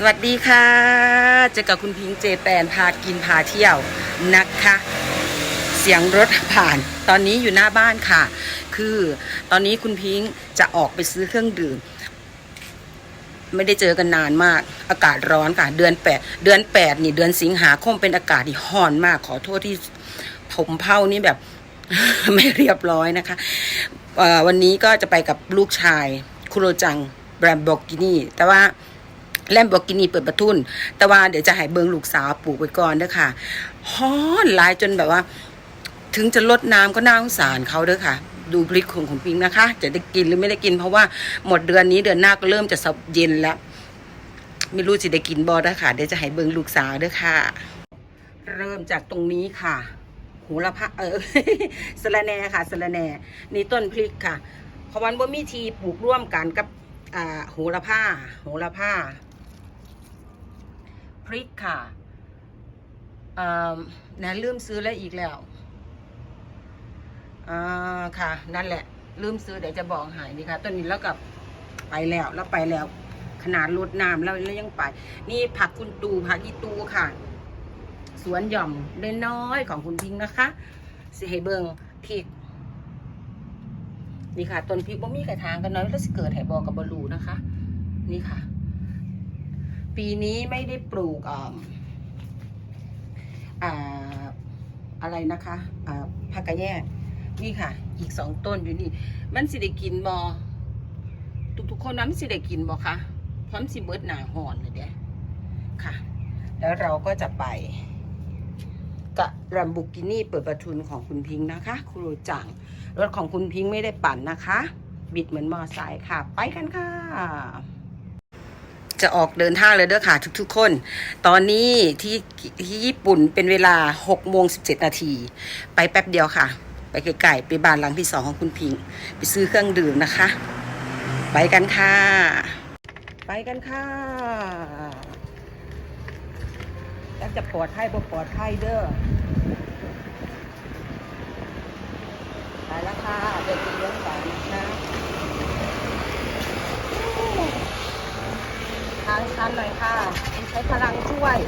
สวัสดีค่ะ เจอกับคุณพิงค์เจแปนพากินพาเที่ยวนะคะ เสียงรถผ่าน ตอนนี้อยู่หน้าบ้านค่ะ คือตอนนี้คุณพิงค์จะออกไปซื้อเครื่องดื่ม ไม่ได้เจอกันนานมาก อากาศร้อนค่ะ เดือนแปดเดือนแปดนี่เดือนสิงหาคมเป็นอากาศที่ร้อนมาก ขอโทษที่ผมเผ้านี่แบบ ไม่เรียบร้อยนะคะ วันนี้ก็จะไปกับลูกชายคุโรจังแบรนด์บอกกินี่แต่ว่า แลมบอกกินี่เปิดประทุน แต่ว่าเดี๋ยวจะให้เบิงลูกสาวปลูกไว้ก่อนเด้อค่ะฮ้อนลายจนแบบว่า ถึงจะลดน้ำก็น่าสงสารเขาเด้อค่ะ ดูพริกของคุณปิงนะคะ จะได้กินหรือไม่ได้กิน เพราะว่าหมดเดือนนี้เดือนหน้าก็เริ่มจะสับเย็นแล้วไม่รู้จะได้กินบอด้ค่ะเดี๋ยวจะให้เบิงลูกสาวเด้อค่ะ เริ่มจากตรงนี้ค่ะหูละพะเออสะระแหน่ค่ะสะระแหน่นี่ต้นพริกค่ะเพราะวันว่มีทีปลูกร่วมกันกับอ่าหูละผ้าหูละผ้า พริกค่ะนะลืมซื้อแล้วอีกแล้วอ่าค่ะ นั่นแหละ ลืมซื้อเดี๋ยวจะบอกหายนี่ค่ะต้นนี้แล้วกับไปแล้วแล้วไปแล้ว ขนาดลดน้ำแล้วแล้วยังไป นี่ผักคุณตูผักอีตูค่ะ สวนหย่อมเล่น้อยของคุณพิงค์นะคะสิให้เบิงพริกนี่ค่ะต้นพริกบ่มีกระถางกันน้อยแล้วสิเกิดให้บอกกับบรูนะคะ นี่ค่ะ ปีนี้ไม่ได้ปลูกอ่าอ่าอะไรนะคะอ่าผักกระแยงนี่ค่ะ อีกสองต้นอยู่นี่ มันสิได้กินบอทุกๆคนนั้นสิได้กินบอคะพร้อมสิเบิร์ดหนาห่อนเลยเด้ค่ะ แล้วเราก็จะไปกะรัมบุกินี่เปิดประทุนของคุณพิงค์นะคะ ครูจังรถของคุณพิงค์ไม่ได้ปั่นนะคะ บิดเหมือนมอไซค์ค่ะ ไปกันค่ะ จะออกเดินทางเลยเด้อค่ะทุกๆคน ตอนนี้ที่ที่ญี่ปุ่นเป็นเวลา6โมง17 นาที ไปแป๊บเดียวค่ะ ไปไกลๆไปบ้านหลังที่สองของคุณพิง ไปซื้อเครื่องดื่มนะคะ ไปกันค่ะ ไปกันค่ะแล้วจะปลอดภัยบ่ปลอดภัยเด้อไปแล้วค่ะเดินไปเลี้ยงก่อนนะคะ ทางชันหน่อยค่ะ ใช้พลังช่วย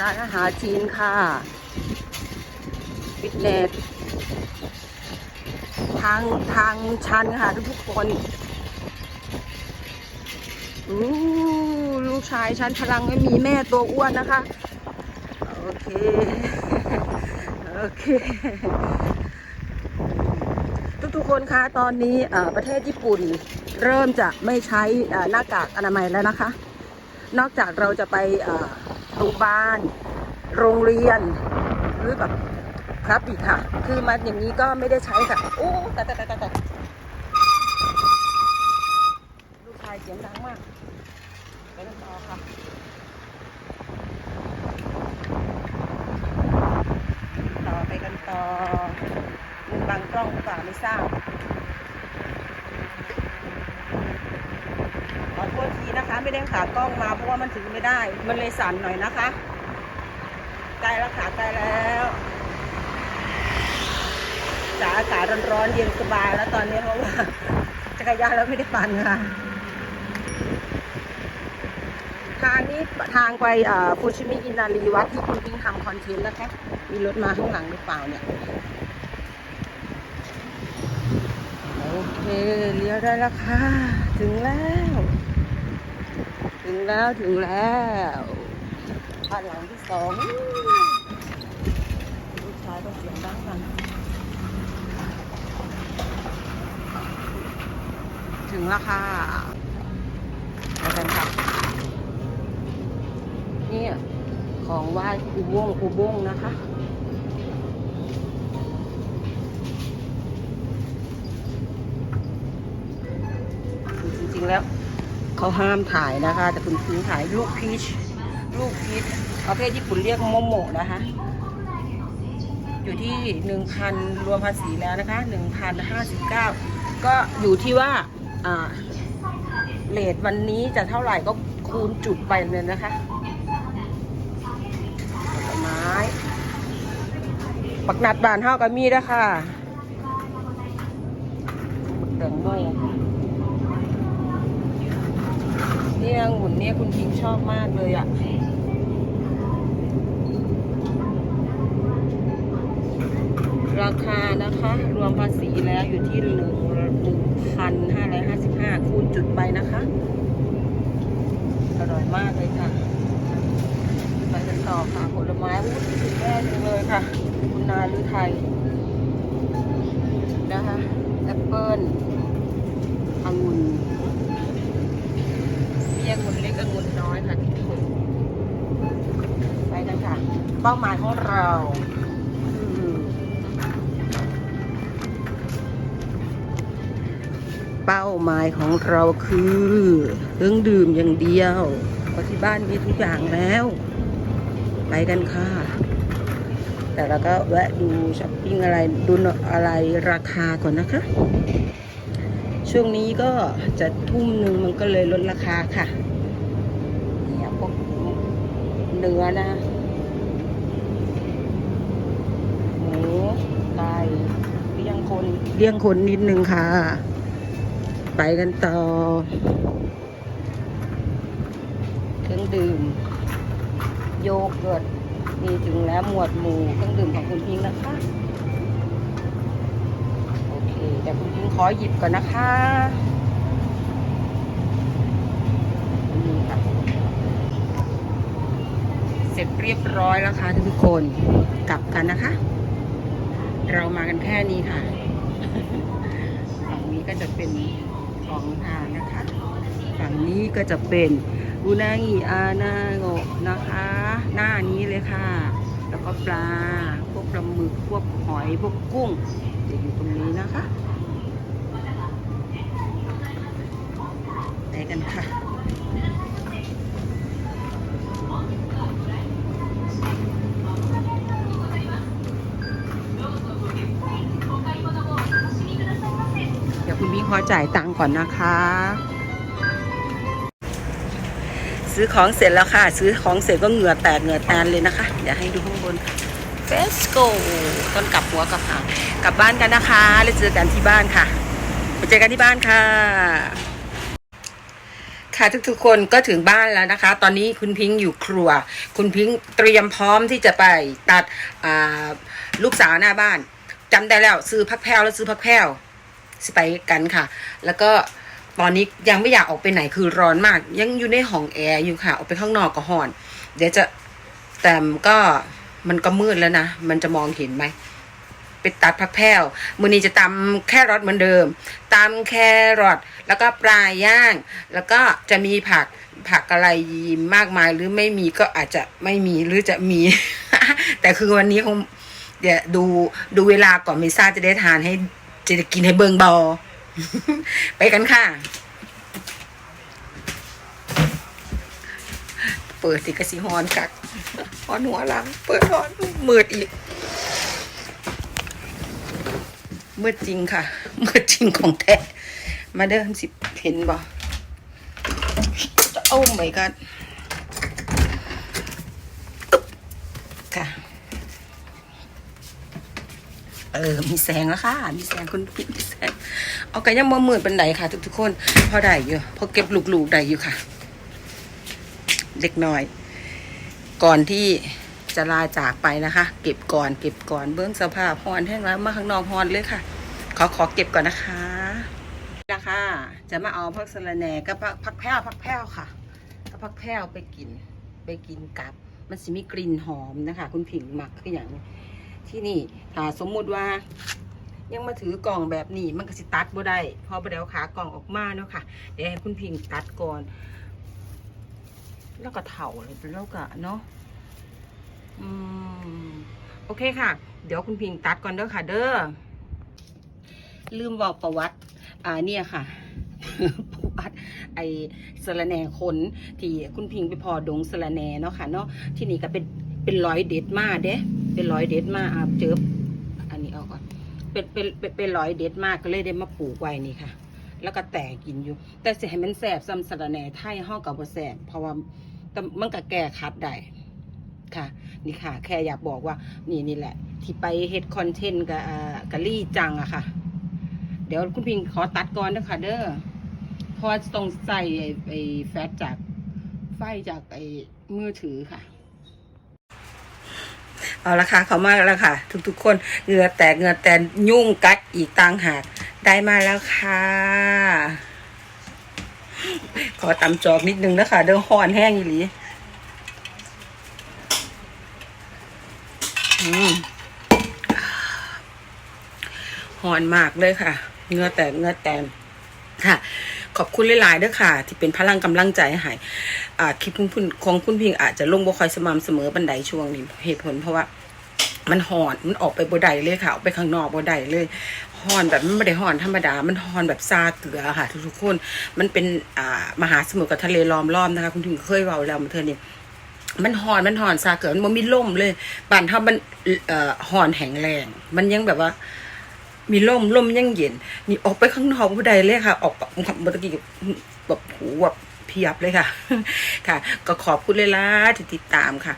ร้านอาหารจีนค่ะ ฟิตเนส ทางทางชันค่ะทุกคน อู้ลูกชายฉันพลังไม่มีแม่ตัวอ้วนนะคะ โอเค โอเค ทุกๆคนคะตอนนี้ประเทศญี่ปุ่นเริ่มจะไม่ใช้หน้ากากอนามัยแล้วนะคะ นอกจากเราจะไปโรงพยาบาล โรงเรียน หรือแบบครับอีกค่ะ คือมาอย่างนี้ก็ไม่ได้ใช้ค่ะ โอ้แต่แต่แต่แต่ สียงดังมาก ไปกันต่อค่ะต่อไปกันต่อมันบังกล้องหรือเปล่าไม่ทราบขอโทษทีนะคะ ไม่ได้ขากล้องมาเพราะว่ามันถือไม่ได้ มันเลยสั่นหน่อยนะคะใกล้แล้วค่ะใกล้แล้วจากอากาศร้อนๆเย็นสบายแล้วตอนนี้เพราะว่าจักรยานเราไม่ได้ปั่นค่ะ ทางนี้ทางไปฟูชิมิอินารีวัดที่คุณพิงทำคอนเทนต์นะคะ มีรถมาข้างหลังหรือเปล่าเนี่ย โอเคเลี้ยวได้แล้วค่ะ ถึงแล้ว ถึงแล้วถึงแล้วบ้านหลังที่สองลูกชายก็เสียงดังกันถึงแล้วค่ะไปกันค่ะนี่ ของไหว้อุโบงค์อุโบงค์นะคะจริงๆแล้วเขาห้ามถ่ายนะคะ แต่คุณพิงถ่ายลูกพีชลูกพีชประเภทญี่ปุ่นเรียกโมโมะนะคะ อยู่ที่หนึ่งพันรวมภาษีแล้วนะคะหนึ่งพันห้าสิบเก้าก็อยู่ที่ว่าอ่าเลทวันนี้จะเท่าไหร่ก็คูณจุดไปเลยนะคะ ปักนัดบานเท่ากับมีแล้วค่ะบักแตงโมเนี่ยองุ่นเนี่ยคุณพิงชอบมากเลยอะราคานะคะ รวมภาษีแล้วอยู่ที่หนึ่งหนึ่งพันห้าร้อยห้าสิบห้าคูณจุดไปนะคะ อร่อยมากเลยค่ะ ไปกันต่อค่ะ ผลไม้อู้ถึงแม่จังเลยค่ะ นาหรือไทยนะคะแอปเปิ้ลองุ่นมีองุ่นเล็กองุ่นน้อยค่ะทุกคนไปกันค่ะ เป้าหมายของเราเป้าหมายของเราคือเครื่องดื่มอย่างเดียวเพราะที่บ้านมีทุกอย่างแล้ว ไปกันค่ะ แต่เราก็แวะดูช้อปปิ้งอะไรดูอะไรราคาก่อนนะคะ ช่วงนี้ก็จะทุ่มหนึ่งมันก็เลยลดราคาค่ะเนี่ยพวกเนื้อนะหมูไก่เลี้ยงคนเลี้ยงคนนิดนึงค่ะ ไปกันต่อ เครื่องดื่ม โยเกิร์ต มีถึงแล้วหมวดหมู่เครื่องดื่มของคุณพิงค์นะคะ โอเคเดี๋ยวคุณพิงค์ขอหยิบก่อนนะคะนี่ค่ะ เสร็จเรียบร้อยแล้วค่ะทุกคนกลับกันนะคะ เรามากันแค่นี้ค่ะฝั่งนี้ก็จะเป็นของทานนะคะ ฝั่งนี้ก็จะเป็น อุนางิอานาโงนะคะ หน้านี้เลยค่ะ แล้วก็ปลา พวกปลาหมึก พวกหอย พวกกุ้งจะอยู่ตรงนี้นะคะไปกันค่ะเดี๋ยวคุณพี่ขอจ่ายตังค์ก่อนนะคะ ซื้อของเสร็จแล้วค่ะ ซื้อของเสร็จก็เหงื่อแตกเหงื่อแตนเลยนะคะ เดี๋ยวให้ดูข้างบนเฟสโกต้นกลับหัวกลับหางกลับบ้านกันนะคะ แล้วเจอกันที่บ้านค่ะไปเจอกันที่บ้านค่ะ ค่ะทุกๆคนก็ถึงบ้านแล้วนะคะ ตอนนี้คุณพิงค์อยู่ครัว คุณพิงค์เตรียมพร้อมที่จะไปตัดลูกสาวหน้าบ้านจำได้แล้ว ซื้อพักแพรวแล้วซื้อพักแพรวสิไปกันค่ะ แล้วก็ ตอนนี้ยังไม่อยากออกไปไหนคือร้อนมาก ยังอยู่ในห้องแอร์อยู่ค่ะ ออกไปข้างนอกก็ห่อน เดี๋ยวจะแต่ก็มันก็มืดแล้วนะ มันจะมองเห็นไหมไปตัดผักแพรวมือนี้จะตำแครอทเหมือนเดิมตำแครอทแล้วก็ปลาย่าง แล้วก็จะมีผักผักอะไรมากมายหรือไม่มีก็อาจจะไม่มีหรือจะมี แต่คือวันนี้คงเดี๋ยวดูดูเวลาก่อนม่ทราจะได้ทานให้จะกินให้เบิงบอ ไปกันค่ะ เปิดสิกสิฮอนกักฮอนหัวหลัง เปิดฮอนมืดอีกมืดจริงค่ะมืดจริงของแท้มาเดินสิเห็นบ่โอ้ไม่กันค่ะ เออ มีแสงแล้วค่ะ มีแสงคุณพี่มีแสง เอากันยังบ่มืดเป็นไหนค่ะ ทุกๆคน พอได้อยู่พอเก็บลูกๆได้อยู่ค่ะ เล็กน้อย ก่อนที่จะลาจากไปนะคะ เก็บก่อนเก็บก่อนเบื้องสภาพฮอนแห้งแล้วมาข้างนอกฮอนเลยค่ะ ขอขอเก็บก่อนนะคะนะคะจะมาเอาพักสะระแหน่กับพักแพ้วพักแพ้วค่ะกับพักแพ้วไปกิน ไปกินกับ มันสิมีกลิ่นหอมนะคะ คุณผิงหมักคืออย่างนี้ ที่นี่ถ้าสมมุติว่า ยังมาถือกล่องแบบนี้มันก็สิตัดบ่ได้เพอประเดี๋ยวขากล่องออกมาเนาะค่ะ เดี๋ยวให้คุณพิงตัดก่อน แล้วก็เถาเลยแล้วก็เนาะอืมโอเคค่ะ เดี๋ยวคุณพิงตัดก่อนเด้อค่ะ เด้อลืมบอกประวัติ อ่าเนี่ยค่ะประวัติไอสระแหน่ขนที่คุณพิงไปพอดงสระแหน่เนาะค่ะเนาะที่นี่ก็เป็นเป็นร้อยเด็ดมาเด้ เป็นร้อยเด็ดมาอ่าเจออันนี้เอาก่อนเป็นเป็นเป็นเป็นร้อยเด็ดมากก็เลยได้มาปลูกไว้นี่ค่ะ แล้วก็แต่กินอยู่ แต่เสิให้มันแสบซ้ำสะระแหน่ไทยเฮากับบ่แสบเพราะว่ามันก็แก้คัดได้ค่ะ นี่ค่ะ แค่อยากบอกว่า นี่นี่แหละ ที่ไปเฮ็ดคอนเทนต์กับกับลี่จังอะค่ะ เดี๋ยวคุณพิงขอตัดก่อนนะคะเด้อเพราะต้องใส่ไอ้ไอ้แฟตจากไฟจากไอ้มือถือค่ะ เอาละค่ะเขามาแล้วค่ะ ทุกๆคนเหงื่อแตกเหงื่อแตนยุ่งกัดอีกต่างหากได้มาแล้วค่ะ ขอตำจอกนิดนึงนะคะเด้อห่อนแห้งอีหลีห่อนมากเลยค่ะเงื่อแตกเงื่อแตนค่ะ ขอบคุณหลายๆเด้อค่ะ ที่เป็นพลังกำลังใจให้อ่าคลิปคุณของคุณพิงอาจจะลงบ่ค่อยสม่ำเสมอบันไดช่วงนี้เหตุผลเพราะว่ามันหอนมันออกไปบ่ได้เลยค่ะออกไปข้างนอกบ่ได้เลยหอนแบบมันไม่ได้หอนธรรมดา มันหอนแบบซาเกลือค่ะ ทุกๆคน มันเป็นอ่ามหาสมุทรกับทะเลล้อมรอบนะคะ คุณถึงเคยเว้าแล้วมาเธอนี่มันหอนมันหอนซาเกลือมันบ่มีลมเลยบ้านเฮามันเอ่อหอนแห้งแรง มันยังแบบว่า มีลมลมยังเย็น นี่ออกไปข้างนอกบ่ได้เลยค่ะ ออกเมื่อกี้แบบหูแบบเพียบเลยค่ะ ค่ะ ก็ขอบคุณเลยล่ะที่ติดตามค่ะ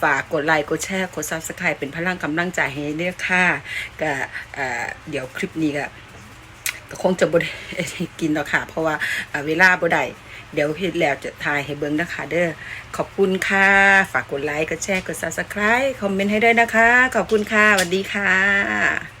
ฝากกดไลค์กดแชร์ กด subscribe เป็นพลังกำลังใจให้เนี่ยค่ะก็เดี๋ยวคลิปนี้ก็คงจะบดกินแล้วค่ะ เพราะว่าเวลาบ่ได้เดี๋ยวเฮ็ดแล้วจะถ่ายให้เบิ่งนะคะเด้อขอบคุณค่ะ ฝากกดไลค์กดแชร์ กด subscribe คอมเมนต์ให้ด้วยนะคะ ขอบคุณค่ะสวัสดีค่ะ